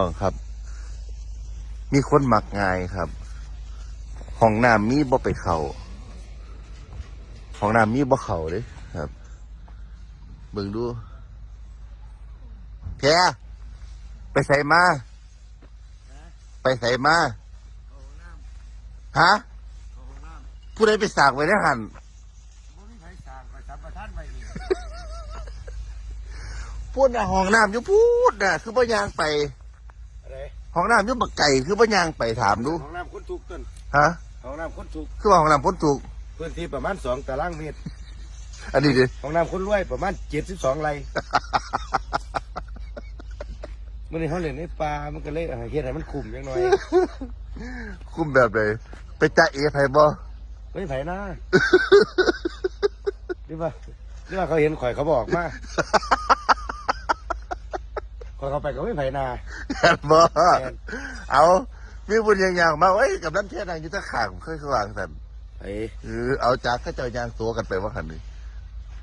อ๋อครับ มีคนมักง่ายครับ ห้องน้ำมีบ่ไปเขาห้องน้ำมีบ่เขาเลยครับเบิ่งดูแพรไปใส่มา ไปใส่มาฮะผู้ใดไปสากไว้ได้หันพูดนะห้องน้ำอยุพูดนะคือพ่ยางไปอะไร ห้องน้ำอยุบักไก่คือพ่ยางไปถามดูห้องน้ำคนถูกต้นฮะห้องน้ำคนถูกคือว่าห้องน้ำพ้นถูก พื้นที่ประมาณสองตารางเมตร อันนี้ดิห้องน้ำคนรวยประมาณเจ็ดสิบสองไรเมื่อนี้เขาเล่นในป่ามันก็เลยเฮ็ดให้มันคุมยังน้อย คุ้มแบบไหนไปจ่าเอไผบ่ไม่ไผนะหรือว่าหรือว่าเขาเห็นข่อยเขาบอกมา ข่อยเขาไปก็ไม่ไผนาแม่นบ่แม่นเอามีบุญอย่างอย่างมาเอ้ยกับนั้นเทศนางอยุทธขางเคยสว่างสันไอ้เออเอาจากข้าเจ้ายางตัวกันไปว่าขันนี่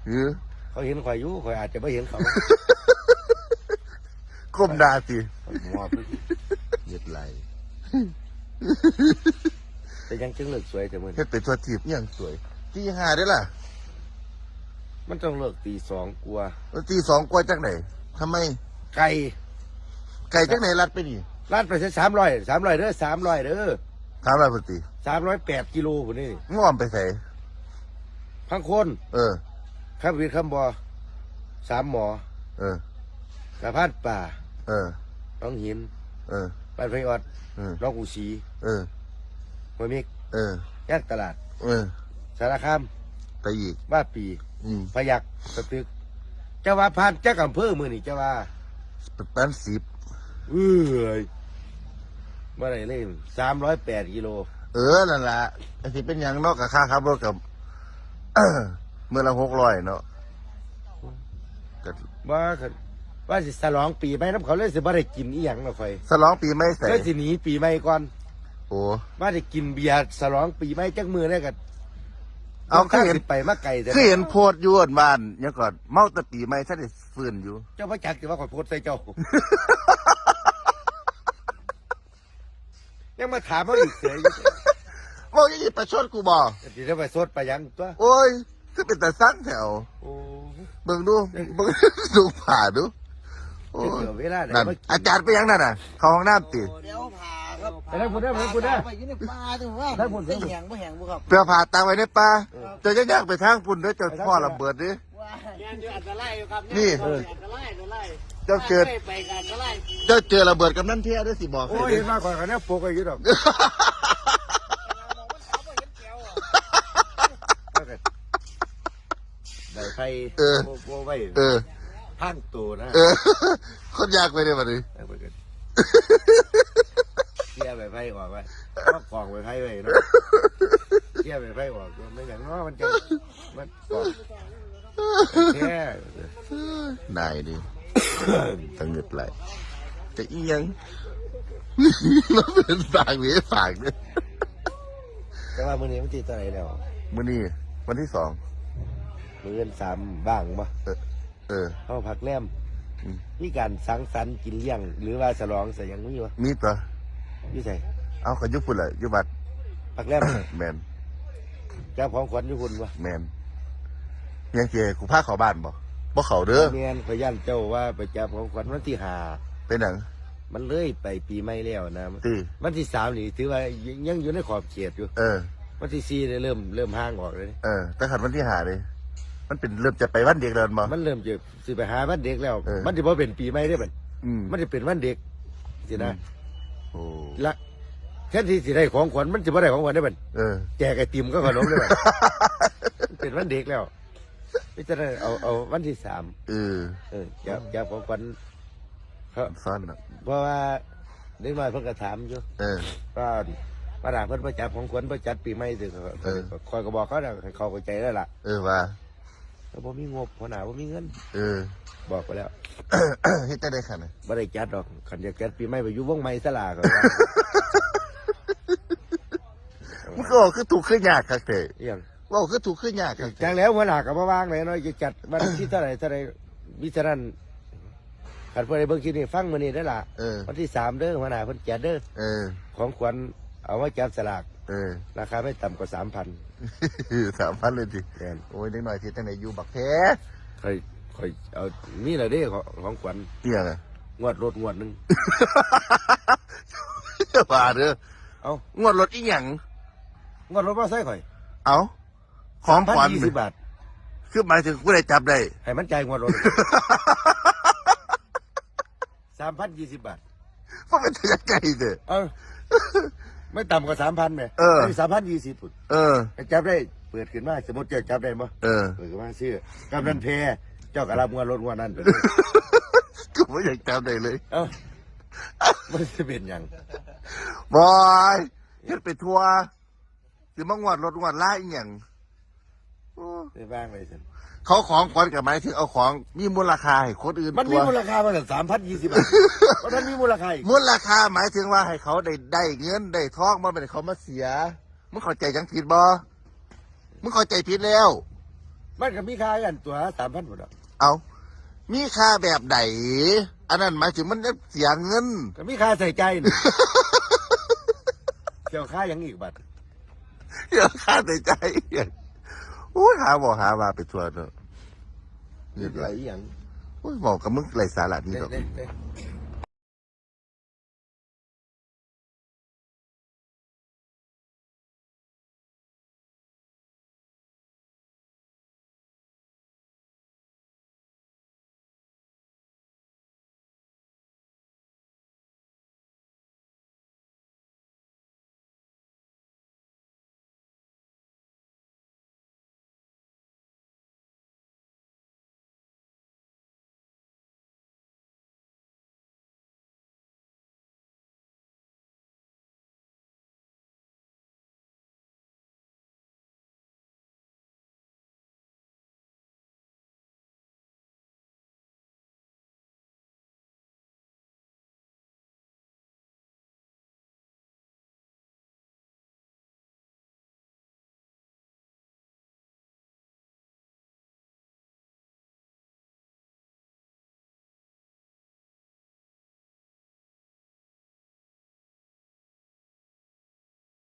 เออเขาเห็นข่อยอยู่ข่อยอาจจะไม่เห็นเขาก้มหน้าสิข่อยมอบไปยึดไหลแต่ยังจึงเลิกสวยแต่มือเฮ็ดเป็นตัวทีบอหย่างสวยที่หาได้อล่ะ มันต้องเลิกตีสองกลัวาแล้วตีสองกว่าจังไหนทำไม ไก่ไก่จังไหนรัดไปนี่ลาดไปใช้สามร้อยสามร้อยเด้อสามร้อยเด้อถามอะไรปกติสามร้อยแปดกิโลผมนี่ง่วมไปใส่พังคนเออ ข้ามวิทย์ข้ามบอสามหมอเออ กระพานป่าเออ น้องหินเออ บ้านไฟออดเออ น้องอูสีเออ มวยมิกเออย่างตลาด เออสารคามไปอีกบ้านปีอืมพยักสตึกเจ้าว่าพานเจ้าอำเภอมือนี่เจ้าว่า แป้นสิบเอ้ยเมื่อไหรเล่มสามร้อยแปดกิโล เออนั่นแหละไอ้ที่เป็นอย่างนอกกับค่าขับรถกับเมื่อละหกร้อยเนาะก็ว่าคันว่าสิสลองปีใหม่น้ำเขาเลยสิบ่ได้กินอีหยังหรอกข่อยสลองปีไม่ใส่เลยสิหนีปีใหม่ก่อนโอ้ว่าได้กินเบียร์สลองปีใหม่จักมือได้กัน เอาเคยเห็นไปมาไก่แต่เคยเห็นโพดอยวนบ้านเนี่ยก่อนเมาแต่ปีไม่ท่านได้ฟื้นอยู่เจ้าพระจักรถือว่าขอยโพดใส่เจ้า ยังมาถามเขาอีกเสียอยู่ว่าอย่างนี้ประชดกูบอกเดี๋ยวจะไปสดไปยังตัวโอ้ยคือเป็นแต่สั้นแถวโอ้เบิ่งดูเบิ่งดูผ่าดูโอ้จะยเกี่ยวเวลาไหนนั่นมากินอาจารย์ไปยังนั่นน่ะ เขาห้องน้ำติ เดี๋ยวผ่า ครับไปได้ผลได้ผลผลได้ ไปอยู่ในป่าจังว่าได้ผลได้ได้ผล แหงบ่แหงบ่ครับเปล่าผ่าตังไว้ในป่าเจะยากๆไปทางปุ่นเด้อเจะพ่อระเบิดดิว่าเนี่ยอยู่อันตรายอยู่ครับนี่ เอออันตรายอันตรายเจ้าเกิดไปกันอันตรายเจ้าเจอระเบิดกับนั่นเทียได้สิบอกโอ้ให้ยเด้เห็นมาก่อนกันเนี่ยโปกอายุดอกได้ไฟเออโปโปไว้เออ พังตัวนะเออ คนยากไปเนี่ยบัดนี้เอาไปกั นเชี่ยไปไฟออกไว้ก็กองไปไฟไว้เนาะเชี่ยไปไฟออกไม่อย่างน้อยมันจะมันกองแค่นายดิตั้งเงิดไหลจะอีหยังมาเป็นฝากหรือฝากเนี่ยแต่ว่ามื้อนี้มันตีตัวไหนแล้วมื้อนี้วันที่สองมื้อเงินสามบ้างปะเออเออเข้าพักแรมอืมมีการสังสรรค์กินเลี้ยง หรือว่าฉลองใส่ยังมีวะมีตัว อยู่ใส่เอาขยุบพุ่นเลยยุบัดพักแรม แมนเจ้าของขวัญอยู่คุณวะแมนยังเจกูพาเขาบ้านบ่บ่เขาเด้อเมียนขยันเจ้าว่าไปจับของขวัญวันที่หาเป็นหนังมันเลยไปปีใหม่แล้วนะ ตีวันที่สามนี่ถือว่ายังยังอยู่ในขอบเขตอยู่ เออ วันที่สี่เนี่ยเริ่มเริ่มห่างออกเลยเออแต่ขันวันที่หาเลยมันเป็นเริ่มจะไปวันเด็กเดินบ่ มันเริ่มจะสิไปหาวันเด็กแล้ว เออมันจะพอเป็นปีใหม่ได้อบัดอืม มันจะเป็นวันเด็กสินะโอ้ ละแค่ที่สิได้ของขวัญมันจะบ่ได้ของขวัญได้อบัดเออ แจกไอติมก็ขนมได้อบัดมัน เป็นวันเด็กแล้วไม่จะได้เอาเอาวันที่สามเออเออจะจะของขวัญเขาซ่อนอะเพราะว่าเด็กน้อยเพิ่นก็ถามอยู่เออ ว่าปัญหาเพิ่นประจับของขวัญประจัดปีใหม่สิเออ คอยก็บอกเขาแล้วให้เขาเข้าใจแล้วล่ะ เออว่า แต่บ่มีงบเพราะหนาบ่มีเงิน เออ บอกไปแล้ว เฮ็ดจะได้ขันน่ะบ่ได้จัดดอกคันอยากจัดปีใหม่ไปอยู่วงใหม่ซะล่ะก็ว่ามันก็คือถูกขึ้นยากครับเตะอหยังว่าคือถูกขึ้นยากครับจังแล้วหัวหน้าก็บ่ว่างเลยเนาะจะจัดวันที่เท่าไหร่เท่าไหร่มิฉะนั้นขันเพื่อนเบิ่งคลิปนี้ฟังมื้อนี้ได้อล่ะเออ วันที่สามเด้อหัวหน้าเพิ่นแจกเด้อ เออ ของขวัญเอาไว้จับสลาก เออราคาไม่ต่ำกว่าสามพันสามพันเลยสิแน่นโอ้ยเด็กหน่อยที่ตั้งไหนอยู่บักแท้ค่อยค่อยเอานี่แหละเด้ของของขวัญเตี้ยไงงวดรถงวดหนึงบาเด้อเอางวดรถอีหยังงวดรถมาใส่ข่อย เอาของขวัญยี่สิบบาทคือหมายถึงผู้ใดจับได้ให้มันจ่ายงวดรถสามพันยี่สิบบาทเพราะเป็นทะไกลเด้อเออ ไม่ต่ำกว่าสามพันไหมเออ สามพันยี่สิบพุ่นเออจับได้เปิดขึ้นมาสมมติเจ้าจับได้มั้เออ เปิดขึ้นมาชื่อกำนันเพเจ้ากระรับงวดรถงวดนั้นไปเลยก็ไม่อยากจับได้เลยเอ้ามันจะเป็นหยังบอยเฮ็ดไปทัวร์สิมางวดรถงวดล่าอีหยังโอ้ ได้บ้างเลยสิ เขาของขวัญกับหมายถึงเอาของมีมูลค่าให้คนอื่นมันตัมีวมูลค่ามาถึงสามพันยี่สิบบาทเพราะท่านมีมูลค่าอีกมูลค่าหมายถึงว่าให้เขาได้ได้เงินได้ทองมาเป็นเขามาเสียมึงเข้าใจจังผิดบ่มึงเข้าใจผิดแล้ว มันก็มีค่ากันตัวสามพันหมดอะเอามีค่าแบบไหนอันนั้นหมายถึงมันจะเสียเงิน ก็มีค่าใส่ใจนี่ เกี่ยวค่าหยังอีกบัตรเดี๋ยวค่าใส่ใจ โอ้ยหาบอกหาว่าไปทัวร์เนอะมีนี่ไหลหยังโอ้ยบอกกับมึงไรสาระนี่เด้หรอก เด้เด้